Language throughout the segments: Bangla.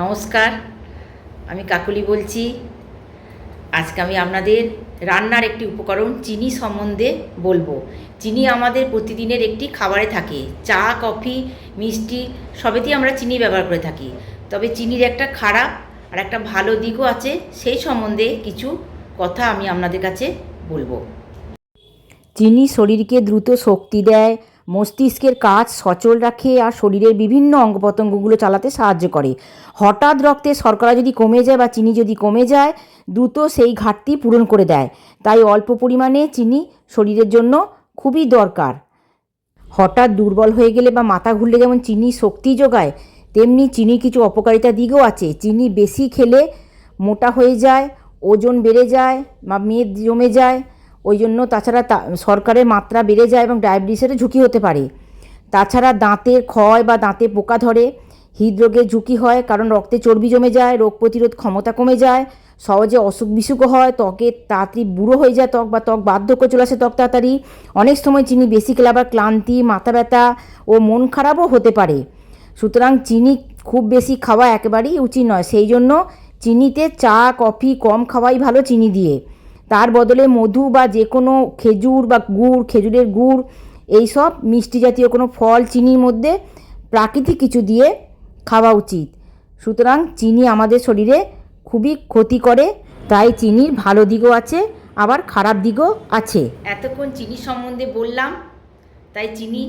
নমস্কার, আমি কাকুলি বলছি। আজকে আমি আপনাদের রান্নার একটি উপকরণ, চিনি সম্বন্ধে বলব। চিনি আমাদের প্রতিদিনের একটি খাবারে থাকে। চা, কফি, মিষ্টি, সবেতেই আমরা চিনি ব্যবহার করে থাকি। তবে চিনির একটা খারাপ আর একটা ভালো দিকও আছে, সেই সম্বন্ধে কিছু কথা আমি আপনাদের কাছে বলব। চিনি শরীরকে দ্রুত শক্তি দেয় মস্তিষ্কের কাজ সচল রাখে আর শরীরের বিভিন্ন অঙ্গ প্রত্যঙ্গগুলো চালাতে সাহায্য করে। হঠাৎ রক্তে শর্করা যদি কমে যায় বা চিনি যদি কমে যায়, দ্রুত সেই ঘাটতি পূরণ করে দেয়। তাই অল্প পরিমাণে চিনি শরীরের জন্য খুবই দরকার। হঠাৎ দুর্বল হয়ে গেলে বা মাথা ঘুরলে যেমন চিনি শক্তি যোগায়, তেমনি চিনির কিছু অপকারিতা দিকও আছে। চিনি বেশি খেলে মোটা হয়ে যায়, ওজন বেড়ে যায় বা মেদ জমে যায়। ওই জন্য তাছাড়া তা, সরকারের মাত্রা বেড়ে যায় এবং ডায়াবেটিসেরও ঝুঁকি হতে পারে। তাছাড়া দাঁতের ক্ষয় বা দাঁতে পোকা ধরে, হৃদরোগের ঝুঁকি হয়, কারণ রক্তে চর্বি জমে যায়, রোগ প্রতিরোধ ক্ষমতা কমে যায়, সহজে অসুখ বিসুখও হয়, ত্বকে তাড়াতাড়ি বুড়ো হয়ে যায় ত্বক বা ত্বক বার্ধক্য চলে আসে ত্বক তাড়াতাড়ি। অনেক সময় চিনি বেশি খেলে আবার ক্লান্তি, মাথা ব্যথা ও মন খারাপও হতে পারে। সুতরাং চিনি খুব বেশি খাওয়া একেবারেই উচিত নয়। সেই জন্য চিনিতে চা, কফি, কম খাওয়াই ভালো চিনি দিয়ে। তার বদলে মধু বা যে কোনো খেজুর বা গুড়, খেজুরের গুড়, এইসব মিষ্টি জাতীয় কোনো ফল, চিনির মধ্যে প্রাকৃতিক কিছু দিয়ে খাওয়া উচিত। সুতরাং চিনি আমাদের শরীরে খুবই ক্ষতি করে, তাই চিনির ভালো দিকও আছে, আবার খারাপ দিকও আছে। এতক্ষণ চিনি সম্বন্ধে বললাম, তাই চিনি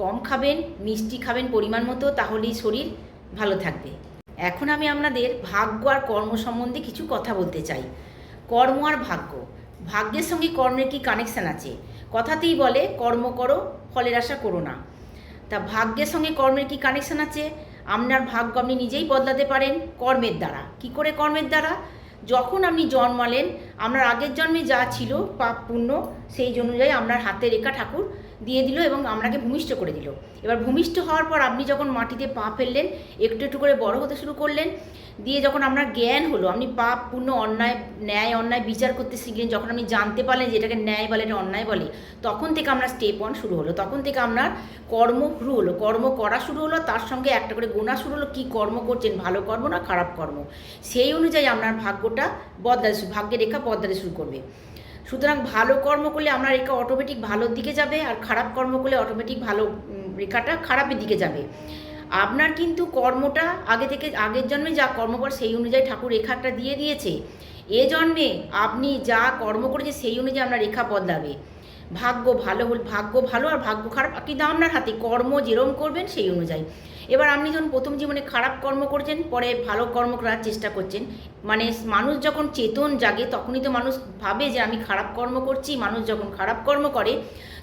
কম খাবেন, মিষ্টি খাবেন পরিমাণ মতো, তাহলেই শরীর ভালো থাকবে। এখন আমি আপনাদের ভাগ্য আর কর্ম সম্বন্ধে কিছু কথা বলতে চাই। কর্ম আর ভাগ্য। ভাগ্যের সঙ্গে কর্মের কি কানেকশান আছে? কথাতেই বলে, কর্ম করো, ফলের আশা করো না। তা ভাগ্যের সঙ্গে কর্মের কি কানেকশান আছে? আপনার ভাগ্য আপনি নিজেই বদলাতে পারেন কর্মের দ্বারা। কি করে কর্মের দ্বারা? যখন আপনি জন্মালেন, আপনার আগের জন্মে যা ছিল, পাপ পুণ্য, সেই অনুযায়ী আপনার হাতে রেখা ঠাকুর দিয়ে দিল এবং আপনাকে ভূমিষ্ঠ করে দিল। এবার ভূমিষ্ঠ হওয়ার পর আপনি যখন মাটিতে পা ফেললেন, একটু একটু করে বড় হতে শুরু করলেন, দিয়ে যখন আপনার জ্ঞান হলো, আপনি পাপ পূর্ণ অন্যায়, ন্যায়, অন্যায় বিচার করতে শিখলেন, যখন আপনি জানতে পারলেন যে এটাকে ন্যায় বলে, এটা অন্যায় বলে, তখন থেকে আপনার স্টেপ ওয়ান শুরু হলো। তখন থেকে আপনার কর্ম শুরু হলো, কর্ম করা শুরু হলো, তার সঙ্গে একটা করে গোনা শুরু হলো, কী কর্ম করছেন, ভালো কর্ম না খারাপ কর্ম? সেই অনুযায়ী আপনার ভাগ্যটা বদলাতে ভাগ্যের রেখা বদলাতে শুরু করবে। সুতরাং ভালো কর্ম করলে আমরা রেখা অটোমেটিক ভালোর দিকে যাবে আর খারাপ কর্ম করলে অটোমেটিক ভালো রেখাটা খারাপের দিকে যাবে। আপনার কিন্তু কর্মটা আগে থেকে, আগের জন্মে যা কর্ম করে সেই অনুযায়ী ঠাকুর রেখাটা দিয়ে দিয়েছে। এ জন্মে আপনি যা কর্ম করেছে সেই অনুযায়ী আপনার রেখা বদলাবে। ভাগ্য ভালো হল, ভাগ্য ভালো আর ভাগ্য খারাপ, কিন্তু আপনার হাতে কর্ম যেরম করবেন সেই অনুযায়ী। এবার আপনি যখন প্রথম জীবনে খারাপ কর্ম করছেন, পরে ভালো কর্ম করার চেষ্টা করছেন মানে মানুষ যখন চেতন জাগে, তখনই তো মানুষ ভাবে যে আমি খারাপ কর্ম করছি, মানুষ যখন খারাপ কর্ম করে,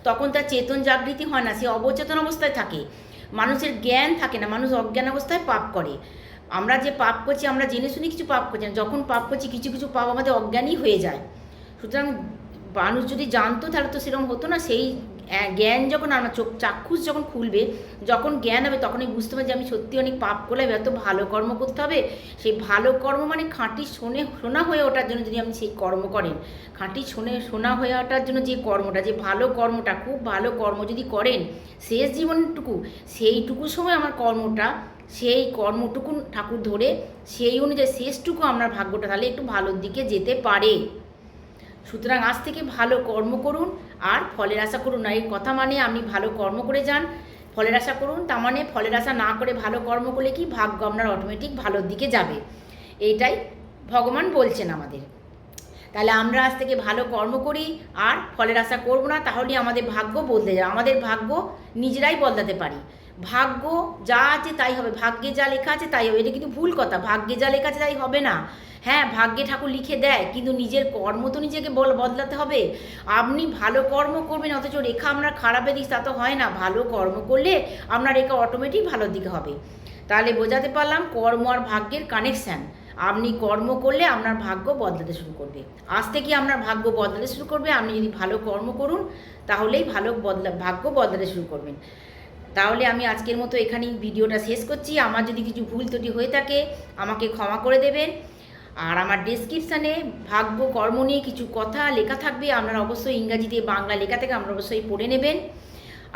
তখন তার চেতন জাগৃতি হয় না, সে অবচেতন অবস্থায় থাকে। মানুষের জ্ঞান থাকে না, মানুষ অজ্ঞান অবস্থায় পাপ করে। আমরা যে পাপ করছি, আমরা জেনে শুনে কিছু পাপ করছি যখন পাপ করছি, কিছু কিছু পাপ আমাদের অজ্ঞানই হয়ে যায়। সুতরাং মানুষ যদি জানতো তাহলে তো সেরকম হতো না। সেই জ্ঞান যখন আমার চোখ, চাক্ষুষ যখন খুলবে, যখন জ্ঞান হবে, তখনই বুঝতে হবে যে আমি সত্যি অনেক পাপ করলে এত ভালো কর্ম করতে হবে। সেই ভালো কর্ম মানে খাঁটি শোনে শোনা হয়ে ওঠার জন্য যদি আপনি সেই কর্ম করেন খাঁটি শোনে শোনা হয়ে ওঠার জন্য যে কর্মটা, যে ভালো কর্মটা, খুব ভালো কর্ম যদি করেন, শেষ জীবনটুকু, সেইটুকু সময় আমার কর্মটা, সেই কর্মটুকু ঠাকুর ধরে, সেই অনুযায়ী শেষটুকু আপনার ভাগ্যটা তাহলে একটু ভালোর দিকে যেতে পারে। সুতরাং আজ থেকে ভালো কর্ম করুন আর ফলের আশা করুন না। এই কথা মানে আপনি ভালো কর্ম করে যান, ফলের আশা করুন তার মানে ফলের আশা না করে ভালো কর্ম করলে কি ভাগ্য আপনার অটোমেটিক ভালোর দিকে যাবে। এইটাই ভগবান বলছেন আমাদের। তাহলে আমরা আজ থেকে ভালো কর্ম করি আর ফলের আশা করব না তাহলেই আমাদের ভাগ্য বদলে যায় আমাদের ভাগ্য নিজেরাই বদলাতে পারি। ভাগ্য যা আছে তাই হবে, ভাগ্যে যা লেখা আছে তাই হবে। এটা কিন্তু ভুল কথা। ভাগ্যে যা লেখা আছে তাই হবে না। হ্যাঁ ভাগ্যে ঠাকুর লিখে দেয়, কিন্তু নিজের কর্ম তো নিজেকে বল, বদলাতে হবে। আপনি ভালো কর্ম করবেন, অথচ রেখা আপনার খারাপের দিক, তা তো হয় না। ভালো কর্ম করলে আপনার রেখা অটোমেটিক ভালোর দিকে হবে। তাহলে বোঝাতে পারলাম কর্ম আর ভাগ্যের কানেকশান আপনি কর্ম করলে আপনার ভাগ্য বদলাতে শুরু করবে। আজ থেকে আপনার ভাগ্য বদলাতে শুরু করবে? আপনি যদি ভালো কর্ম করুন, তাহলেই ভালো বদলা, ভাগ্য বদলাতে শুরু করবেন। তাহলে আমি আজকের মতো এখানেই ভিডিওটা শেষ করছি। আমার যদি কিছু ভুল ত্রুটি হয়ে থাকে, আমাকে ক্ষমা করে দেবেন। আর আমার ডিসক্রিপশানে ভাগ্য, কর্ম নিয়ে কিছু কথা লেখা থাকবে, আপনারা অবশ্যই ইংরাজিতে বাংলা লেখা থেকে আপনারা অবশ্যই পড়ে নেবেন।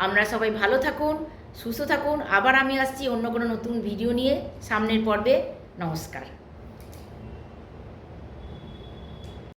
আপনারা সবাই ভালো থাকুন, সুস্থ থাকুন। আবার আমি আসছি অন্য কোনো নতুন ভিডিও নিয়ে। সামনের পর্বে নমস্কার।